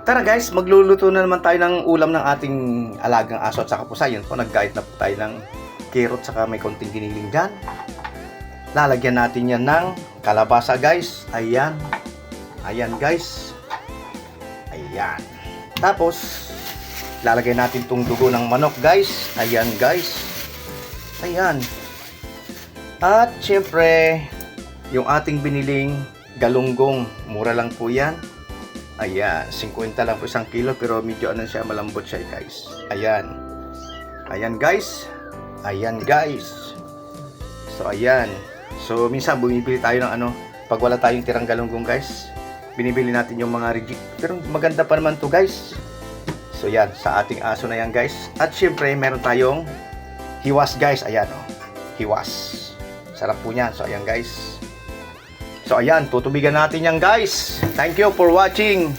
Tara guys, magluluto na naman tayo ng ulam ng ating alagang aso at saka pusa. Yun po, nag-guide na po tayo ng carrot saka may konting giniling dyan. Lalagyan natin yan ng kalabasa guys. Ayan. Ayan guys. Ayan. Tapos, lalagay natin tong dugo ng manok guys. Ayan guys. Ayan. At syempre, yung ating biniling galunggong. Mura lang po yan. Ayan, 50 lang po isang kilo pero medyo ano siya, malambot siya guys. Ayan. Ayan guys. Ayan guys. So ayan. So minsan bumibili tayo ng ano, pag wala tayong tirang galunggong guys, binibili natin yung mga reject. Pero maganda pa naman to guys. So yan, sa ating aso na yan guys. At syempre, meron tayong hiwas guys. Ayan oh. Hiwas. Sarap po niyan. So ayan guys. So ayan, tutubigan natin yan guys. Thank you for watching.